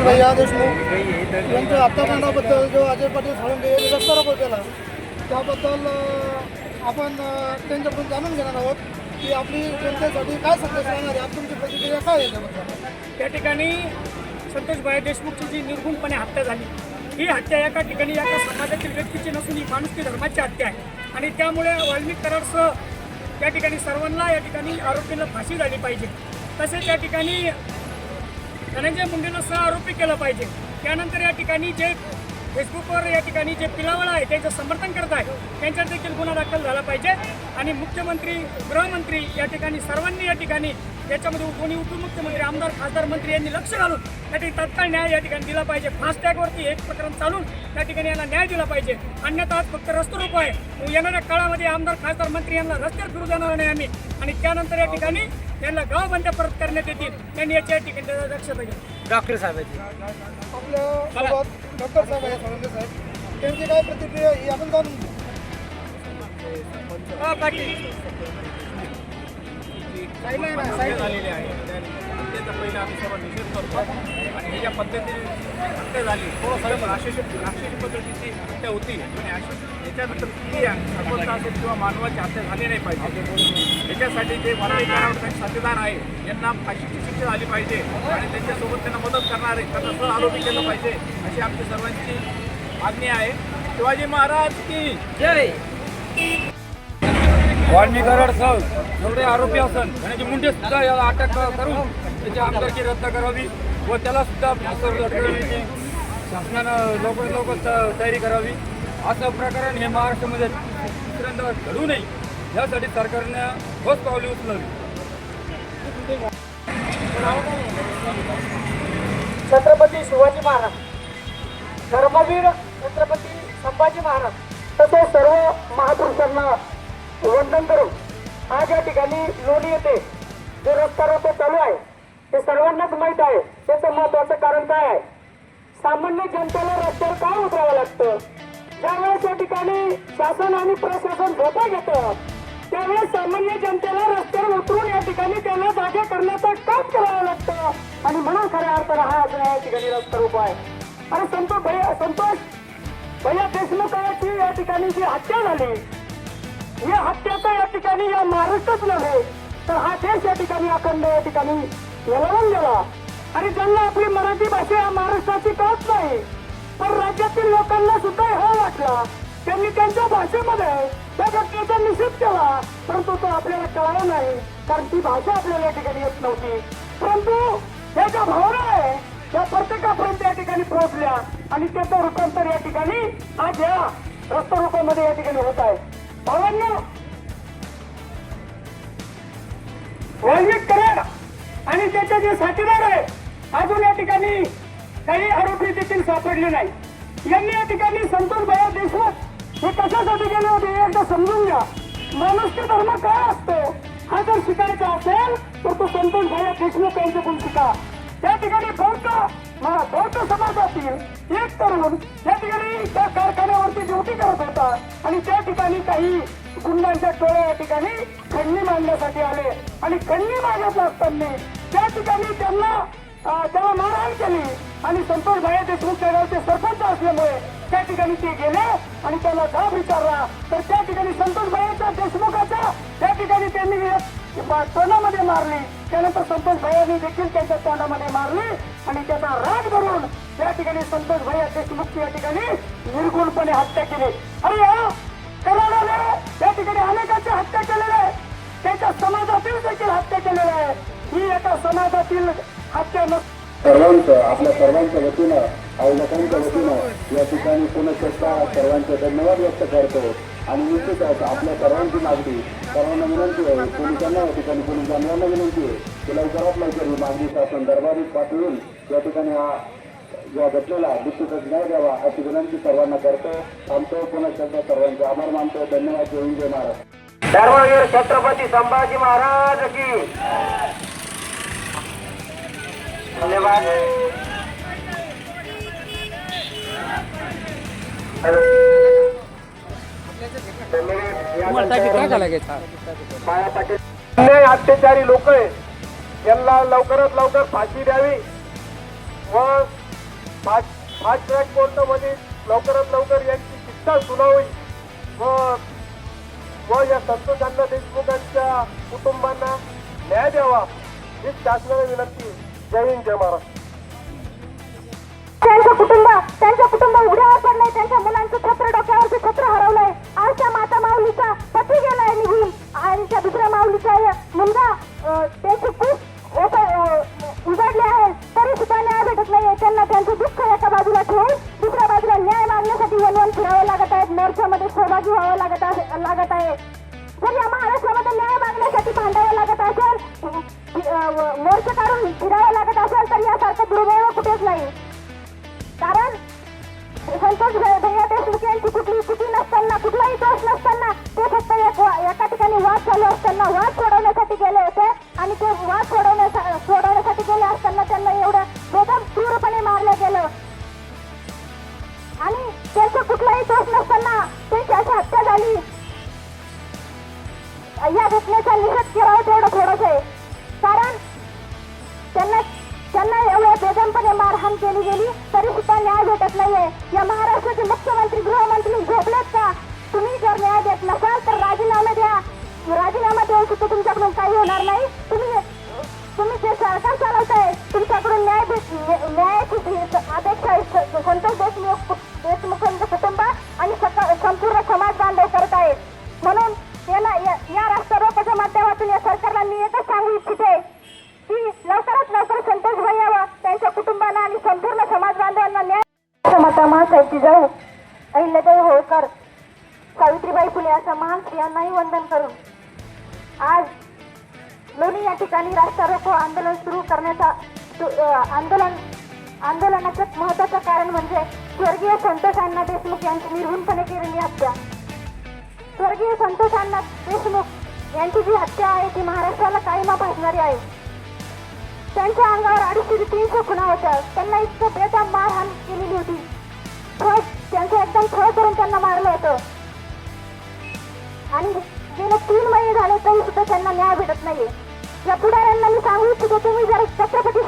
संतोष भैया देशमुख यांच्या हत्याकांडाबद्दल जो अजय पाटील साळुंके यांनी रस्तारोको केला त्याबद्दल आपण त्यांच्याकडून जाणून घेणार आहोत की आपली जनतेसाठी काय संदेश राहणार आहे तुमची प्रतिक्रिया काय आहे त्या ठिकाणी संतोषभाई देशमुखची जी निर्गुणपणे हत्या झाली ही हत्या एका ठिकाणी एका समाजातील व्यक्तीची नसून ही माणुसकी धर्माची हत्या आहे. आणि त्यामुळे वाल्मिक करारसह त्या ठिकाणी सर्वांना या ठिकाणी आरोपींना फाशी झाली पाहिजे. तसेच या ठिकाणी धनंजय मुंडेनं सह आरोपी केलं पाहिजे. त्यानंतर या ठिकाणी जे फेसबुकवर या ठिकाणी जे पिलावळ आहे त्याचं समर्थन करत आहे त्यांच्यावर देखील गुन्हा दाखल झाला पाहिजे. आणि मुख्यमंत्री गृहमंत्री या ठिकाणी सर्वांनी या ठिकाणी त्याच्यामध्ये दोन्ही उपमुख्यमंत्री आमदार खासदार मंत्री यांनी लक्ष घालून या ठिकाणी तात्काळ न्याय या ठिकाणी दिला पाहिजे. फास्टॅगवरती एक प्रकरण चालून त्या ठिकाणी यांना न्याय दिला पाहिजे. अन्यथा आज फक्त रस्ता आहे. येणाऱ्या काळामध्ये आमदार खासदार मंत्री यांना रस्त्यावर फिरू देणार नाही आम्ही. आणि त्यानंतर या ठिकाणी यांना गाव बंद्या परत करण्यात येतील. त्यांनी याच्या ठिकाणी दक्षता घ्या. डॉक्टर साहेबांची. आपल्या डॉक्टर साहेब आहे साळुंके साहेब. त्यांची काय प्रतिक्रिया ही आपण जाणून घेऊ. हा, पाटील. साईडला आहे ना, साईडला. झालेले आहे हत्येचा पहिला आम्ही सर्व निषेध करतो. आणि ही ज्या पद्धतीने हत्या झाली सर्व राक्षसी राक्षसी पद्धतीची हत्या होती. आणि अशी याच्यानंतर ती सरपंच असेल किंवा मानवाची हत्या झाली नाही पाहिजे. याच्यासाठी जे वराळी कराड साथीदार आहे यांना फाशीची शिक्षा झाली पाहिजे. आणि त्यांच्यासोबत त्यांना मदत करणारे त्यांना सह आरोपी केलं पाहिजे. अशी आमची सर्वांची मागणी आहे. शिवाजी महाराज की जय! वाल्मी कराड सह जेवढे आरोपी असन म्हणजे आणि मुंडे सुद्धा याला अटक करून त्याची आमदारकी रद्द करावी व त्याला सुद्धा शासनानं लवकरात लवकर त- तयारी करावी. असं प्रकरण हे महाराष्ट्रामध्ये दुसऱ्यांदा घडू नये. यासाठी सरकारनं ठोस पावले उचलावी. छत्रपती शिवाजी महाराज धर्मवीर छत्रपती संभाजी महाराज तसेच सर्व महापुरुषांना वंदन करून आज या ठिकाणी लोणी येते जे रस्ता चालू आहे. ते सर्वांनाच माहीत आहे. त्याचं महत्वाचं कारण काय आहे? सामान्य जनतेला रस्त्यावर काय उतरावं लागतं? ज्यावेळेस या ठिकाणी शासन आणि प्रशासन झोपा घेतं त्यावेळेस सामान्य जनतेला रस्त्यावर उतरून या ठिकाणी त्यांना जागे करण्याचं काम करावं लागतं. आणि म्हणून खऱ्या अर्थानं हा आज या ठिकाणी रस्ता उपाय आणि संतोष भैया संतोष भैया देशमुखाची या ठिकाणी जी हत्या झाली या हत्याचा या ठिकाणी या महाराष्ट्रच नव्हे तर हा देश या ठिकाणी अखंड या ठिकाणी हेलावून गेला. आणि ज्यांना आपली मराठी भाषा महाराष्ट्राची कळत नाही पण राज्यातील लोकांना सुद्धा हा वाटला त्यांनी त्यांच्या भाषेमध्ये त्या घटनेचा निषेध केला. परंतु तो आपल्याला कळाला नाही कारण ती भाषा आपल्याला या ठिकाणी येत नव्हती. परंतु या ज्या भावना आहे त्या प्रत्येकापर्यंत या ठिकाणी पोहोचल्या. आणि त्याचं रूपांतर या ठिकाणी आज या रस्ता रोकोमध्ये या ठिकाणी होत आहे. भावांना वैविक करा. आणि त्याचे जे साथीदार आहेत अजून या ठिकाणी काही आरोपी देखील सापडले नाही. यांनी या ठिकाणी संतोष भैया देशमुख हे कशासाठी गेले होते एकदा समजून घ्या. माणुसकी धर्म काय असतो? हा जर शिकायचा असेल तर तो संतोष भैया देशमुख यांच्याकडून शिका. त्या ठिकाणी बौद्ध बौद्ध समाजातील एक तरुण या ठिकाणी त्या कारखान्यावरती ड्युटी करत होता. आणि त्या ठिकाणी काही गुंडांच्या टोळ्या या ठिकाणी खंडणी मांडण्यासाठी आले. आणि खंडणी मागत असताना त्या ठिकाणी त्यांना त्याला मारहाण केली. आणि संतोष भाई देशमुख त्या गावचे सरपंच असल्यामुळे त्या ठिकाणी ते गेले आणि त्याला जाब विचारला. तर त्या ठिकाणी संतोष भाईच्या देशमुखाचा त्या ठिकाणी त्यांनी तोंडामध्ये मारली. त्यानंतर संतोष भैयानी देखील त्याच्या तोंडामध्ये मारली आणि त्याचा राग धरून त्या ठिकाणी संतोष भैया देशमुख या ठिकाणी निर्गुणपणे हत्या केली. अरे या कराडाने त्या ठिकाणी अनेकाची हत्या केलेली आहे. त्याच्या समाजातील देखील हत्या केलेल्या आहे. ही एका समाजातील हत्या सर्वांचं आपल्या सर्वांच्या वतीनं अवलोकांच्या वतीनं या ठिकाणी पुनश्चेष्टा सर्वांचे धन्यवाद व्यक्त करतो. आणि निश्चितच आपल्या सर्वांची मागणी सर्वांना विनंती आहे पोलिसांना या ठिकाणी पोलीस जवानांना विनंती आहे की लवकरात लवकर ही मागणी शासन दरबारी पाठवून या ठिकाणी हा या घटनेला निश्चितच न्याय द्यावा अशी विनंती सर्वांना करतो. थांबतो पुनश्चेष्टा सर्वांचे आभार मानतो. धन्यवाद जय महाराष्ट्र. धर्मवीर छत्रपती संभाजी महाराज की धन्यवाद. अत्याचारी लोक आहे. यांना लवकरात लवकर फाशी द्यावी. व फास्ट ट्रॅक कोर्टामध्ये लवकरात लवकर यांची शिक्षा सुनावी. व व या संतोष अण्णा देशमुखांच्या कुटुंबांना न्याय द्यावा हीच शासनाला विनंती जय हिंद जय महाराष्ट्र. त्यांचं कुटुंब त्यांचं कुटुंब उघड्यावर पडलंय त्यांच्या मुलांचं छत्र डोक्यावरचं छत्र हरवलंय. आज त्या माता माऊलीचा पती गेलाय निघून. आणि त्या दुसऱ्या माऊलीचा मुलगा अं, त्याची खूप उघडले आहे. तरी सुद्धा न्याय भेटत नाहीये. त्यांना त्यांचं दुःख एका बाजूला ठेवून दुसऱ्या बाजूला न्याय मागण्यासाठी वनवन फिरावं लागत आहेत. मोर्चामध्ये सहभागी व्हावं लागत आहे लागत आहे. जर या महाराष्ट्रामध्ये न्याय मागण्यासाठी भांडावं लागत असेल. मोर्चा काढून फिरावं लागत असेल तर यासारखं दुर्दैव कुठेच नाही. कारण संतोष भैया देशमुख यांची कुठली कुठली नसताना कुठलाही दोष नसताना ते फक्त एक एका ठिकाणी वाद चालू असताना वाद सोडवण्यासाठी गेले होते आणि ते वाद सोडवण्या सोडवण्यासाठी गेले असताना त्यांना एवढं बेदम क्रूरपणे मारलं गेलं. आणि त्यांचा कुठलाही दोष नसताना त्यांची अशी हत्या झाली. या घटनेचा निषेध केला एवढ्या मारहाण केली गेली तरी सुद्धा न्याय भेटत नाहीये. या महाराष्ट्राचे मुख्यमंत्री गृहमंत्री झोपलेत का? तुम्ही जर न्याय देत नसाल तर राजीनामे द्या. राजीनामा देऊन सुद्धा तुमच्याकडून काही होणार नाही. तुम्ही तुम्ही जे सरकार चालवताय तुमच्याकडून न्याय भेट न्यायाची अपेक्षा संतोष देशमुख देशमुखांचं कुटुंब आणि संपूर्ण समाज बांधव करत आहेत. म्हणून याला या या रास्ता रोकोच्या माध्यमातून या सरकारला मी एकच सांगू इच्छिते. की लवकरात लवकर संतोष भैया त्यांच्या कुटुंबाला आणि संपूर्ण समाज बांधवांना न्याय माता महासाहेबची जाऊ अहिल्यादेवी होळकर सावित्रीबाई फुले अशा महान स्त्रियांनाही वंदन करून आज लोणी या ठिकाणी रास्ता रोको आंदोलन सुरू करण्याचा आंदोलन आंदोलनाचं महत्वाचं कारण म्हणजे स्वर्गीय संतोषांना देशमुख यांची निर्घुणपणे केलेली हत्या. स्वर्गीय संतोषांना देशमुख यांची जी हत्या आहे ती महाराष्ट्राला कायमा भासणारी आहे. त्यांच्या अंगावर अडीचशे ते तीनशे खुणा होत्या. त्यांना इतकं बेदम मारहाण केलेली होती. छळ त्यांचं एकदम छळ करून त्यांना मारलं होतं. आणि गेले तीन महिने झाले तरी सुद्धा त्यांना न्याय भेटत नाहीये. या पुढाऱ्यांना मी सांगू इच्छितो तुम्ही जर छत्रपती